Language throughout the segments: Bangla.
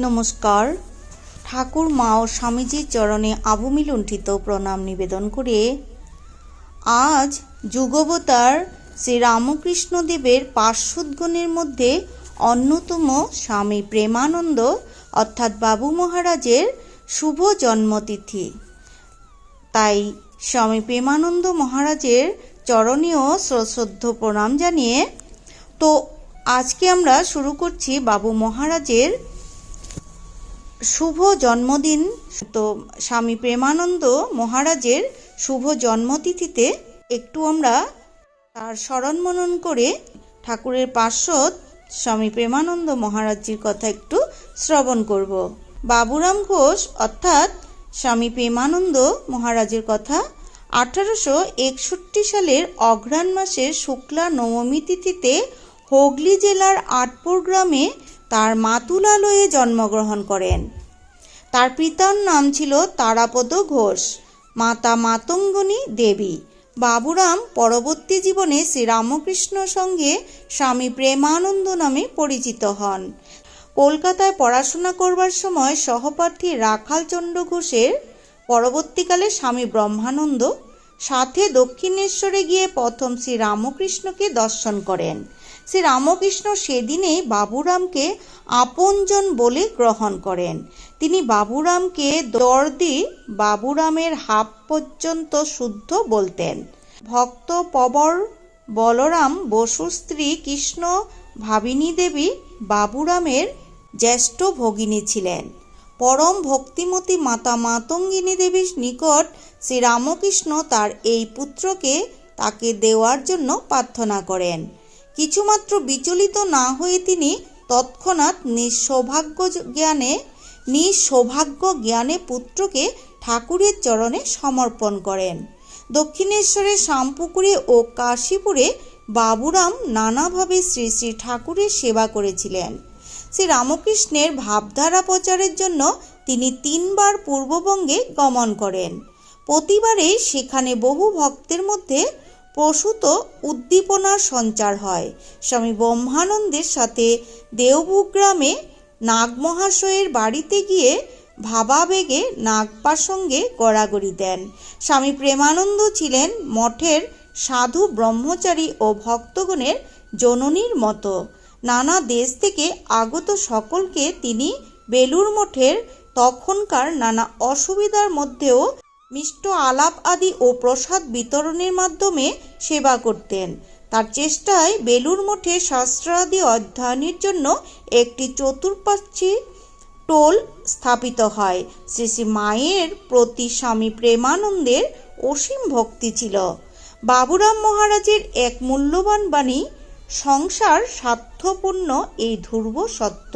নমস্কার। ঠাকুর মা ও স্বামীজির চরণে আবুমি লুণ্ঠিত প্রণাম নিবেদন করে আজ যুগবতার শ্রী রামকৃষ্ণদেবের পার্শ্বদগণের মধ্যে অন্যতম স্বামী প্রেমানন্দ, অর্থাৎ বাবু মহারাজের শুভ জন্মতিথি। তাই স্বামী প্রেমানন্দ মহারাজের চরণীয় সশ্রদ্ধ প্রণাম জানিয়ে তো আজকে আমরা শুরু করছি বাবু মহারাজের শুভ জন্মদিন। তো স্বামী প্রেমানন্দ মহারাজের শুভ জন্মতিথিতে একটু আমরা তার স্মরণ মনন করে ঠাকুরের পার্শ্বদ স্বামী প্রেমানন্দ মহারাজজির কথা একটু শ্রবণ করব। বাবুরাম ঘোষ অর্থাৎ স্বামী প্রেমানন্দ মহারাজের কথা আঠারোশো একষট্টি সালের অঘ্রাণ মাসের শুক্লা নবমী তিথিতে হুগলি জেলার আটপুর গ্রামে তার মাতুলালয়ে জন্মগ্রহণ করেন। তার পিতার নাম ছিল তারাপদ ঘোষ, মাতা মাতঙ্গনী দেবী। বাবুরাম পরবর্তী জীবনে শ্রীরামকৃষ্ণ সঙ্গে স্বামী প্রেমানন্দ নামে পরিচিত হন। কলকাতায় পড়াশোনা করবার সময় সহপাঠী রাখালচন্দ্র ঘোষের পরবর্তীকালে স্বামী ব্রহ্মানন্দ, সাথে দক্ষিণেশ্বরে গিয়ে প্রথম শ্রী রামকৃষ্ণকে দর্শন করেন। শ্রী রামকৃষ্ণ সেদিনেই বাবুরামকে আপনজন বলে গ্রহণ করেন। তিনি বাবুরামকে দর্দি বাবুরামের হাফ পর্যন্ত শুদ্ধ বলতেন। ভক্ত পবর বলরাম বসু স্ত্রী কৃষ্ণ ভাবিনী দেবী বাবুরামের জ্যেষ্ঠ ভগিনী ছিলেন। পরম ভক্তিমতী মাতা মাতঙ্গিনী দেবীর নিকট শ্রীরামকৃষ্ণ তার এই পুত্রকে তাকে দেওয়ার জন্য প্রার্থনা করেন। কিছুমাত্র বিচলিত না হয়ে তিনি তৎক্ষণাৎ নিঃসৌভাগ্য জ্ঞানে নিঃসৌভাগ্য জ্ঞানে পুত্রকে ঠাকুরের চরণে সমর্পণ করেন। দক্ষিণেশ্বরের শ্যামপুকুরে ও কাশীপুরে বাবুরাম নানাভাবে শ্রী শ্রী ঠাকুরের সেবা করেছিলেন। শ্রী রামকৃষ্ণের ভাবধারা প্রচারের জন্য তিনি তিনবার পূর্ববঙ্গে গমন করেন। প্রতিবারে সেখানে বহু ভক্তের মধ্যে প্রসূত উদ্দীপনার সঞ্চার হয়। স্বামী ব্রহ্মানন্দের সাথে দেওভূগ্রামে নাগমহাশয়ের বাড়িতে গিয়ে ভাবাবেগে নাগপাসঙ্গে গড়াগড়ি দেন। স্বামী প্রেমানন্দ ছিলেন মঠের সাধু ব্রহ্মচারী ও ভক্তগণের জননীর মতো। নানা দেশ থেকে আগত সকলকে তিনি বেলুর মঠের তখনকার নানা অসুবিধার মধ্যেও মিষ্ট আলাপ আদি ও প্রসাদ বিতরণের মাধ্যমে সেবা করতেন। তার চেষ্টায় বেলুর মঠে শাস্ত্রাদি অধ্যয়নের জন্য একটি চতুর্পাশ্চী টোল স্থাপিত হয়। শ্রী শ্রী মায়ের প্রতি স্বামী প্রেমানন্দের অসীম ভক্তি ছিল। বাবুরাম মহারাজের এক মূল্যবান বাণী, সংসার স্বার্থপূর্ণ এই ধ্রুব সত্য।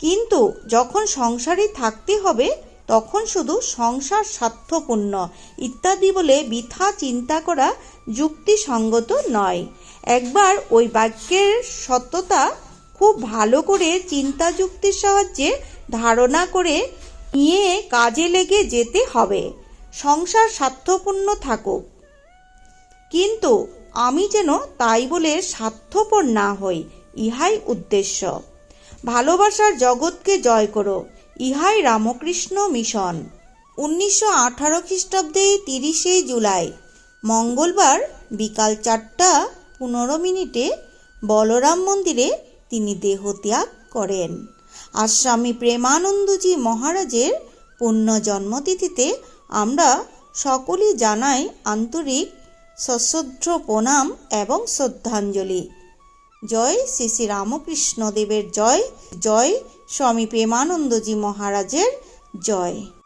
কিন্তু যখন সংসারে থাকতে হবে তখন শুধু সংসার স্বার্থপূর্ণ ইত্যাদি বলে বৃথা চিন্তা করা যুক্তিসঙ্গত নয়। একবার ওই বাক্যের সত্যতা খুব ভালো করে চিন্তা যুক্তির সাহায্যে ধারণা করে নিয়ে কাজে লেগে যেতে হবে। সংসার স্বার্থপূর্ণ থাকুক। কিন্তু আমি যেন তাই বলে স্বার্থপর না হই, ইহাই উদ্দেশ্য। ভালোবাসার জগৎকে জয় করো। ইহাই রামকৃষ্ণ মিশন। উনিশশো আঠারো খ্রিস্টাব্দে তিরিশে জুলাই, মঙ্গলবার বিকাল চারটা পনেরো মিনিটে বলরাম মন্দিরে তিনি দেহত্যাগ করেন। আর স্বামী প্রেমানন্দজি মহারাজের পুণ্য জন্মতিথিতে আমরা সকলেই জানাই আন্তরিক সশ্রদ্ধ প্রণাম এবং শ্রদ্ধাঞ্জলি। জয় শ্রী শ্রী রামকৃষ্ণদেবের জয় জয় স্বামী প্রেমানন্দজি মহারাজের জয়।